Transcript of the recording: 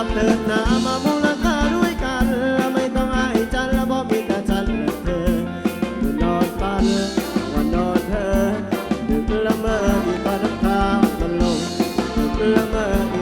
รับเดินหน้ามามูลค่าด้วยกันไม่ต้องอายจันและบอกมีแต่ฉันเธอคือนอนฝันวันนอนเธอดึกละเมอมีปาน้ำตามัลงดึกละเมอ